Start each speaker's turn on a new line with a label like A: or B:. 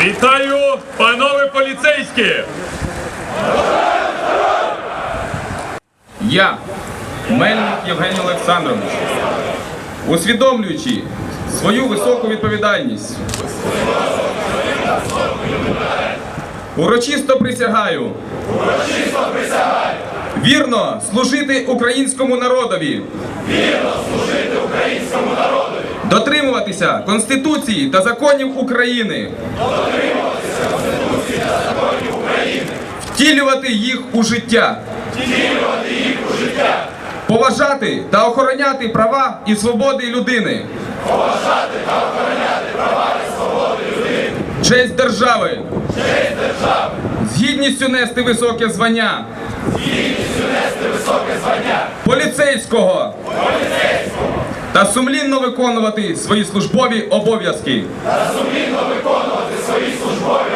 A: Вітаю, панове поліцейські!
B: Я, Мельник Євгеній Олександрович, усвідомлюючи свою високу відповідальність, урочисто присягаю, вірно служити українському народові, Вірно служити українському народові. дотримуватися Конституції та законів України, Дотримуватися Конституції та законів України. втілювати їх у життя. Поважати та охороняти права і свободи людини. Поважати Честь держави. Честь держави. З гідністю нести високе звання. З гідністю нести високе звання. Поліцейського. Поліцейського. Та сумлінно виконувати свої службові обов'язки. Та сумлінно виконувати свої службові